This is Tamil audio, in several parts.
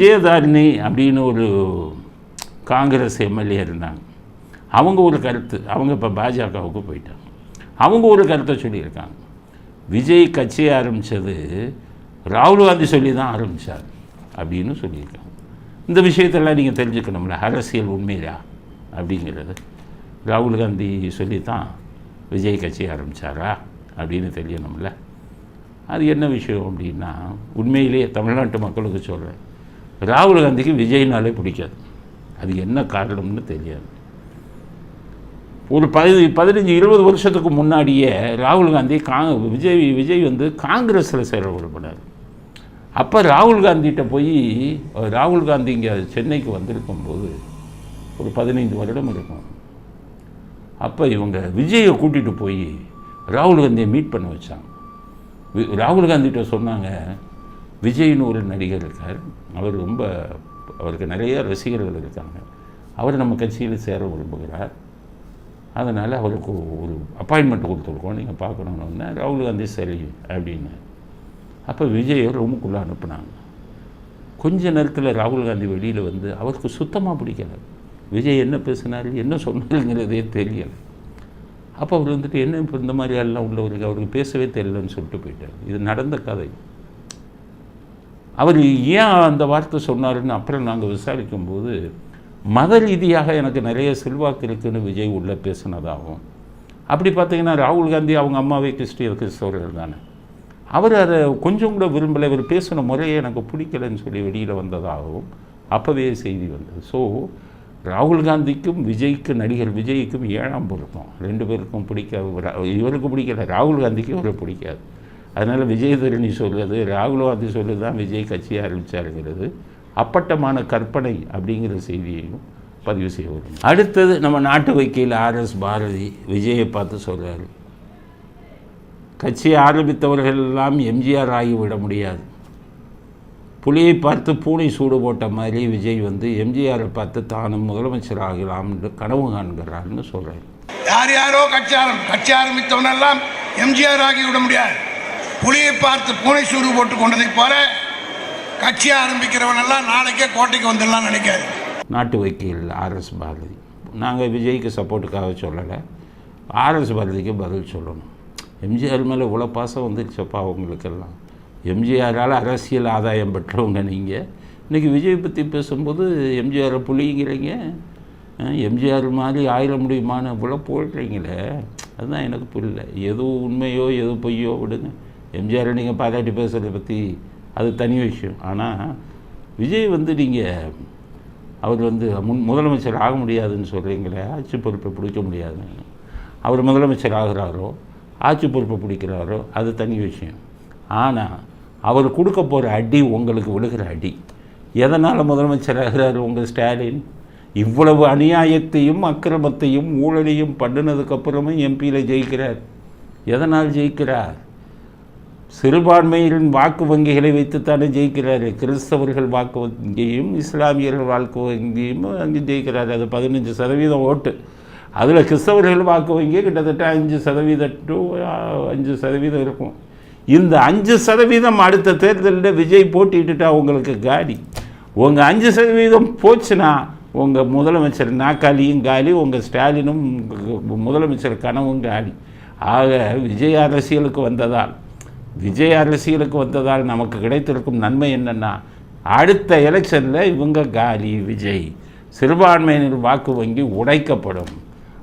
விஜயதாரிணி அப்படின்னு ஒரு காங்கிரஸ் எம்எல்ஏ இருந்தாங்க. அவங்க ஒரு கருத்து. அவங்க இப்போ பாஜகவுக்கு போயிட்டாங்க. அவங்க ஒரு கருத்தை சொல்லியிருக்காங்க. விஜய் கட்சியை ஆரம்பித்தது ராகுல் காந்தி சொல்லி தான் ஆரம்பித்தார் அப்படின்னு சொல்லியிருக்காங்க. இந்த விஷயத்தெல்லாம் நீங்கள் தெரிஞ்சுக்கணும்ல. அரசியல் உண்மையா அப்படிங்கிறது. ராகுல் காந்தி சொல்லி தான் விஜய் கட்சி ஆரம்பித்தாரா அப்படின்னு தெரியணும்ல. அது என்ன விஷயம் அப்படின்னா உண்மையிலேயே தமிழ்நாட்டு மக்களுக்கு சொல்கிறேன் ராகுல் காந்திக்கு விஜய்னாலே பிடிக்காது. அது என்ன காரணம்னு தெரியாது. ஒரு பதி பதினஞ்சு இருபது வருஷத்துக்கு முன்னாடியே ராகுல் காந்தி கா விஜய் விஜய் வந்து காங்கிரஸில் சேர அப்போ ராகுல் காந்திகிட்ட போய் ராகுல் காந்தி இங்கே சென்னைக்கு வந்திருக்கும் போது ஒரு பதினைந்து வருடம் இருக்கும். அப்போ இவங்க விஜயை கூட்டிகிட்டு போய் ராகுல் காந்தியை மீட் பண்ண வச்சாங்க. ராகுல் காந்திகிட்ட சொன்னாங்க விஜய்னு ஒரு நடிகர் இருக்கார். அவர் ரொம்ப அவருக்கு நிறைய ரசிகர்கள் இருக்காங்க. அவர் நம்ம கட்சியில் சேர விரும்புகிறார். அதனால் அவருக்கு ஒரு அப்பாயின்மெண்ட் கொடுத்துருக்கோம். நீங்கள் பார்க்கணுன்னு ராகுல் காந்தி சரி அப்படின்னு. அப்போ விஜயை ரூமுக்குள்ளே அனுப்புனாங்க. கொஞ்ச நேரத்தில் ராகுல் காந்தி வெளியில் வந்து அவருக்கு சுத்தமாக பிடிக்கல. விஜய் என்ன பேசினார் என்ன சொன்னாருங்கிறதே தெரியலை. அப்போ அவர் வந்துட்டு என்ன இப்போ இந்த மாதிரி எல்லாம் உள்ளவருக்கு அவருக்கு பேசவே தெரியலன்னு சொல்லிட்டு போயிட்டார். இது நடந்த கதை. அவர் ஏன் அந்த வார்த்தை சொன்னாருன்னு அப்புறம் நாங்கள் விசாரிக்கும்போது மத ரீதியாக எனக்கு நிறைய செல்வாக்கு இருக்குன்னு விஜய் உள்ளே பேசினதாகவும் அப்படி பார்த்தீங்கன்னா ராகுல் காந்தி அவங்க அம்மாவே கிறிஸ்டிய கிறிஸ்தவர்கள் தானே. அவர் அதை கொஞ்சம் கூட விரும்பலை இவர் பேசின முறையே எனக்கு பிடிக்கலைன்னு சொல்லி வெளியில் வந்ததாகவும் அப்போவே செய்தி வந்தது. ஸோ ராகுல் காந்திக்கும் விஜய்க்கு நடிகர் விஜய்க்கும் ஏழாம் பொருத்தம். ரெண்டு பேருக்கும் பிடிக்காது இவருக்கு பிடிக்கல ராகுல் காந்திக்கு இவரை பிடிக்காது. அதனால் விஜய் தரணி சொல்கிறது ராகுல் காந்தி சொல்லி தான் விஜய் கட்சி ஆரம்பித்தாருங்கிறது அப்பட்டமான கற்பனை அப்படிங்கிற செய்தியையும் பதிவு செய்ய வரும் அடுத்தது நம்ம நாட்டு வைக்கையில் ஆர்எஸ் பாரதி விஜயை பார்த்து சொல்கிறாரு கட்சியை ஆரம்பித்தவர்கள் எல்லாம் எம்ஜிஆர் ஆகிவிட முடியாது. புலியை பார்த்து பூனை சூடு போட்ட மாதிரி விஜய் வந்து எம்ஜிஆரை பார்த்து தானும் முதலமைச்சர் ஆகலாம்னு கனவு காண்கிறார்னு சொல்கிறார் யார் யாரோ கட்சி ஆரம் கட்சி ஆரம்பித்தவனெல்லாம் எம்ஜிஆர் ஆகி விட முடியாது. புலியை பார்த்து பூனை சூடு போட்டு கொண்டதை போல கட்சி ஆரம்பிக்கிறவனெல்லாம் நாளைக்கே கோட்டைக்கு வந்துடலாம் நினைக்காது. நாட்டு வக்கீல் ஆர்எஸ் பாரதி. நாங்கள் விஜய்க்கு சப்போர்ட்டுக்காக சொல்லலை. ஆர்எஸ் பாரதிக்கு பதில் சொல்லணும். எம்ஜிஆர் மேலே இவ்வளோ பாசம் வந்துருச்சப்பா அவங்களுக்கெல்லாம். எம்ஜிஆரால் அரசியல் ஆதாயம் பெற்றவங்க நீங்கள். இன்றைக்கி விஜய் பற்றி பேசும்போது எம்ஜிஆரை புளிங்கிறீங்க எம்ஜிஆர் மாதிரி ஆயிட முடியுமான்னு இவ்வளோ போடுறீங்களே. அதுதான் எனக்கு புரியல. எது உண்மையோ எது பொய்யோ விடுங்க. எம்ஜிஆர் நீங்கள் பாராட்டி பேசுகிறத பற்றி அது தனி விஷயம். ஆனால் விஜய் வந்து நீங்கள் அவர் வந்து முன் முதலமைச்சர் ஆக முடியாதுன்னு சொல்கிறீங்களே ஆட்சி பொறுப்பை பிடிக்க முடியாதுன்னு அவர் முதலமைச்சர் ஆகிறாரோ ஆட்சி பொறுப்பை பிடிக்கிறாரோ அது தனி விஷயம். ஆனால் அவர் கொடுக்க போகிற அடி உங்களுக்கு விழுகிற அடி. எதனால் முதலமைச்சர் ஆகிறார் உங்கள் ஸ்டாலின்? இவ்வளவு அநியாயத்தையும் அக்கிரமத்தையும் ஊழலையும் பண்ணினதுக்கப்புறமும் எம்பியில் ஜெயிக்கிறார். எதனால் ஜெயிக்கிறார்? சிறுபான்மையின் வாக்கு வங்கிகளை வைத்துத்தானே ஜெயிக்கிறாரு. கிறிஸ்தவர்கள் வாக்கு வங்கியும் இஸ்லாமியர்கள் வாக்கு வங்கியும் அங்கே ஜெயிக்கிறாரு. அது பதினஞ்சு சதவீதம் ஓட்டு. அதில் கிறிஸ்தவர்கள் வாக்கு வங்கி கிட்டத்தட்ட அஞ்சு சதவீதம் டு அஞ்சு சதவீதம் இருக்கும். இந்த அஞ்சு சதவீதம் அடுத்த தேர்தலில் விஜய் போட்டிட்டுட்டா உங்களுக்கு காலி. உங்கள் அஞ்சு சதவீதம் போச்சுன்னா உங்கள் முதலமைச்சர் நாக்காளியும் காலி உங்கள் ஸ்டாலினும் முதலமைச்சர் கனவும் காலி. ஆக விஜய் அரசியலுக்கு வந்ததால் விஜய் அரசியலுக்கு வந்ததால் நமக்கு கிடைத்திருக்கும் நன்மை என்னென்னா அடுத்த எலெக்ஷனில் இவங்க காலி விஜய். சிறுபான்மையினர் வாக்கு வங்கி உடைக்கப்படும்.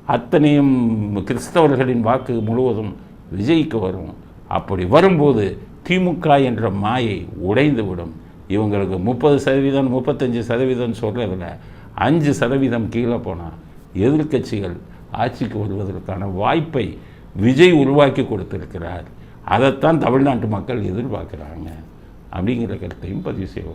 அத்தனையும் கிறிஸ்தவர்களின் வாக்கு முழுவதும் விஜய்க்கு வரும். அப்படி வரும்போது திமுக என்ற மாயை உடைந்துவிடும். இவங்களுக்கு முப்பது சதவீதம் முப்பத்தஞ்சு சதவீதம் சொல்கிறதில்ல அஞ்சு சதவீதம் கீழே போனால் எதிர்க்கட்சிகள் ஆட்சிக்கு வருவதற்கான வாய்ப்பை விஜய் உருவாக்கி கொடுத்திருக்கிறார். அதைத்தான் தமிழ்நாட்டு மக்கள் எதிர்பார்க்குறாங்க. அப்படிங்கிற கருத்தையும் பதிவு செய்வோம்.